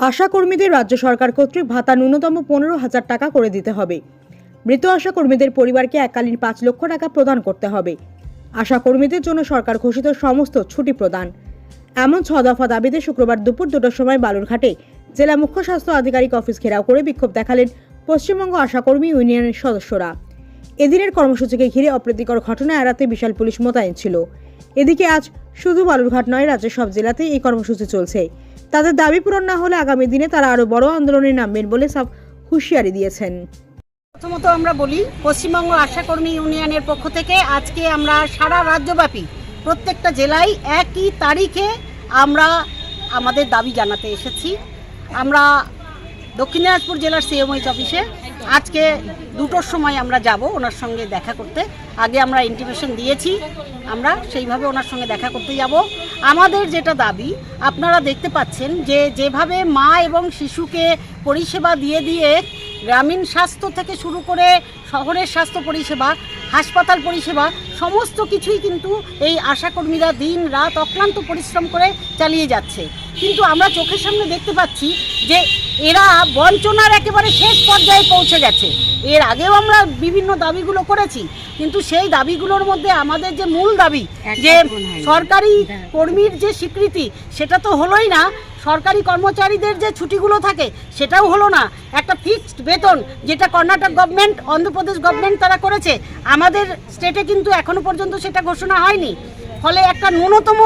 আশা কর্মীদের রাজ্য সরকার কর্তৃক ভাতা ন্যূনতম পনেরো হাজার টাকা করে দিতে হবে। মৃত আশা কর্মীদের পরিবারকে এককালীন পাঁচ লক্ষ টাকা প্রদান করতে হবে। আশা কর্মীদের জন্য সরকার ঘোষিত সমস্ত ছুটি প্রদান। এমন ছ দফা দাবিতে শুক্রবার দুপুর দুটোর সময় বালুরঘাটে জেলা মুখ্য স্বাস্থ্য আধিকারিক অফিস ঘেরাও করে বিক্ষোভ দেখালেন পশ্চিমবঙ্গ আশাকর্মী ইউনিয়নের সদস্যরা। এদিনের কর্মসূচিকে ঘিরে অপ্রীতিকর ঘটনা এড়াতে বিশাল পুলিশ মোতায়েন ছিল। এদিকে আজ শুধু বালুরঘাট নয়, রাজ্যের সব জেলাতেই এই কর্মসূচি চলছে। তাদের দাবি পূরণ না হলে আগামী দিনে তারা আরও বড় আন্দোলনে নামবেন বলে সব হুঁশিয়ারি দিয়েছেন। প্রথমত আমরা বলি, পশ্চিমবঙ্গ আশাকর্মী ইউনিয়নের পক্ষ থেকে আজকে আমরা সারা রাজ্যব্যাপী প্রত্যেকটা জেলায় একই তারিখে আমরা আমাদের দাবি জানাতে এসেছি। আমরা দক্ষিণ দিনাজপুর জেলার সিএমএইচ অফিসে আজকে দুটোর সময় আমরা যাব ওনার সঙ্গে দেখা করতে। আগে আমরা ইন্টিমেশন দিয়েছি, আমরা সেইভাবে ওনার সঙ্গে দেখা করতে যাব। আমাদের যেটা দাবি, আপনারা দেখতে পাচ্ছেন যে যেভাবে মা এবং শিশুকে পরিষেবা দিয়ে দিয়ে গ্রামীণ স্বাস্থ্য থেকে শুরু করে শহরের স্বাস্থ্য পরিষেবা, হাসপাতাল পরিষেবা, সমস্ত কিছুই কিন্তু এই আশাকর্মীরা দিন রাত অক্লান্ত পরিশ্রম করে চালিয়ে যাচ্ছে। কিন্তু আমরা চোখের সামনে দেখতে পাচ্ছি যে এরা বঞ্চনার একেবারে শেষ পর্যায়ে পৌঁছে গেছে। এর আগেও আমরা বিভিন্ন দাবিগুলো করেছি কিন্তু সেই দাবিগুলোর মধ্যে আমাদের যে মূল দাবি যে সরকারি কর্মীর যে স্বীকৃতি সেটা তো হলোই না। সরকারি কর্মচারীদের যে ছুটিগুলো থাকে সেটাও হলো না। একটা ফিক্সড বেতন যেটা কর্ণাটক গভর্নমেন্ট অন্ধ্রপ্রদেশ গভর্নমেন্ট তারা করেছে আমাদের স্টেটে কিন্তু এখনও পর্যন্ত সেটা ঘোষণা হয়নি। ফলে একটা ন্যূনতম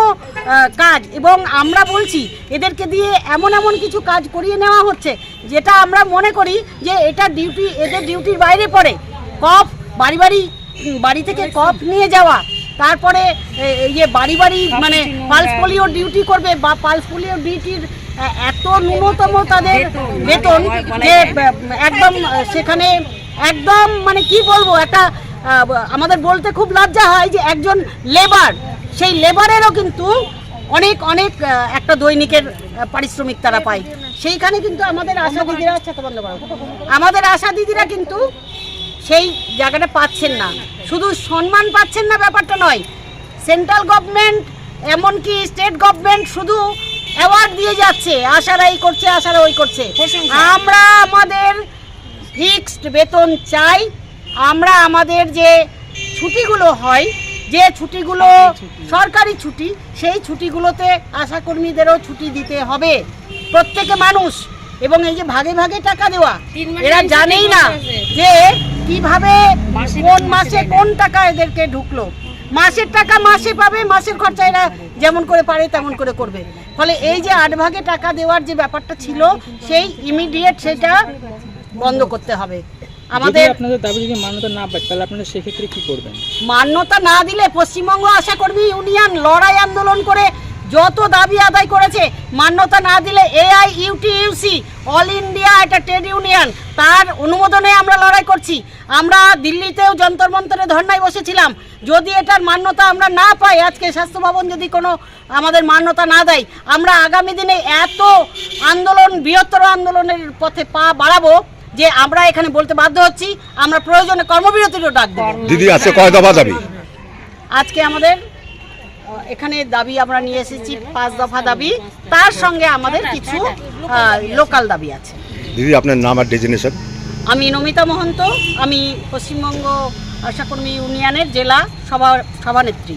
কাজ। এবং আমরা বলছি এদেরকে দিয়ে এমন এমন কিছু কাজ করিয়ে নেওয়া হচ্ছে যেটা আমরা মনে করি যে এটা ডিউটি এদের ডিউটির বাইরে পড়ে। কফ বাড়ি বাড়ি বাড়ি থেকে কফ নিয়ে যাওয়া। তারপরে ইয়ে বাড়ি বাড়ি মানে পালস পোলিও ডিউটি করবে বা পালস পোলিও ডিউটির এত ন্যূনতম তাদের বেতন যে একদম সেখানে একদম মানে কি বলব একটা আমাদের বলতে খুব লজ্জা হয় যে একজন লেবার সেই লেবারেরও কিন্তু অনেক অনেক একটা দৈনিকের পারিশ্রমিক তারা পায়। সেইখানে কিন্তু আমাদের আশা দিদিরা বন্ধ করো। আমাদের আশা দিদিরা কিন্তু সেই জায়গাটা পাচ্ছেন না। শুধু সম্মান পাচ্ছেন না ব্যাপারটা নয় সেন্ট্রাল গভর্নমেন্ট এমনকি স্টেট গভর্নমেন্ট শুধু অ্যাওয়ার্ড দিয়ে যাচ্ছে আশারা এই করছে আশারা ওই করছে। আমরা আমাদের ফিক্সড বেতন চাই আমরা আমাদের যে ছুটিগুলো হয় যে ছুটিগুলো সরকারি ছুটি। সেই ছুটিগুলোতে আশাকর্মীদেরও ছুটি দিতে হবে। প্রত্যেকে মানুষ এবং এই যে ভাগে ভাগে টাকা দেওয়া এরা জানেই না যে কীভাবে কোন মাসে কোন টাকা এদেরকে ঢুকলো। মাসের টাকা মাসে পাবে মাসের খরচা এরা যেমন করে পারে তেমন করে করবে। ফলে এই যে আট ভাগে টাকা দেওয়ার যে ব্যাপারটা ছিল সেই ইমিডিয়েট সেটা বন্ধ করতে হবে। আমাদের আপনাদের দাবি যদি মান্যতা না পায় তাহলে আপনারা সেক্ষেত্রে কি করবেন? মান্যতা না দিলে পশ্চিমবঙ্গ আশাকর্মী ইউনিয়ন লড়াই আন্দোলন করে যত দাবি আদায় করেছে মান্যতা না দিলে এআই ইউটিইউসি অল ইন্ডিয়া একটা ট্রেড ইউনিয়ন তার অনুমোদনে আমরা লড়াই করছি। আমরা দিল্লিতেও যন্তর মন্তরে ধর্নায় বসেছিলাম। যদি এটার মান্যতা আমরা না পাই আজকে স্বাস্থ্য ভবন যদি কোনো আমাদের মান্যতা না দেয় আমরা আগামী দিনে এত আন্দোলন বৃহত্তর আন্দোলনের পথে পা বাড়াবো যে আমরা এখানে বলতে বাধ্য হচ্ছি আমরা প্রয়োজনে কর্মবিরতিরও ডাক দেবো। দিদি আছে কয় দফা দাবি? আজকে আমাদের এখানে দাবি আমরা নিয়ে এসেছি পাঁচ দফা দাবি। তার সঙ্গে আমাদের কিছু লোকাল দাবি আছে। দিদি আপনার নাম আর ডেজিনেশন? আমি নমিতা মহন্ত আমি পশ্চিমবঙ্গ আশাকর্মী ইউনিয়নের জেলা সভা সভানেত্রী।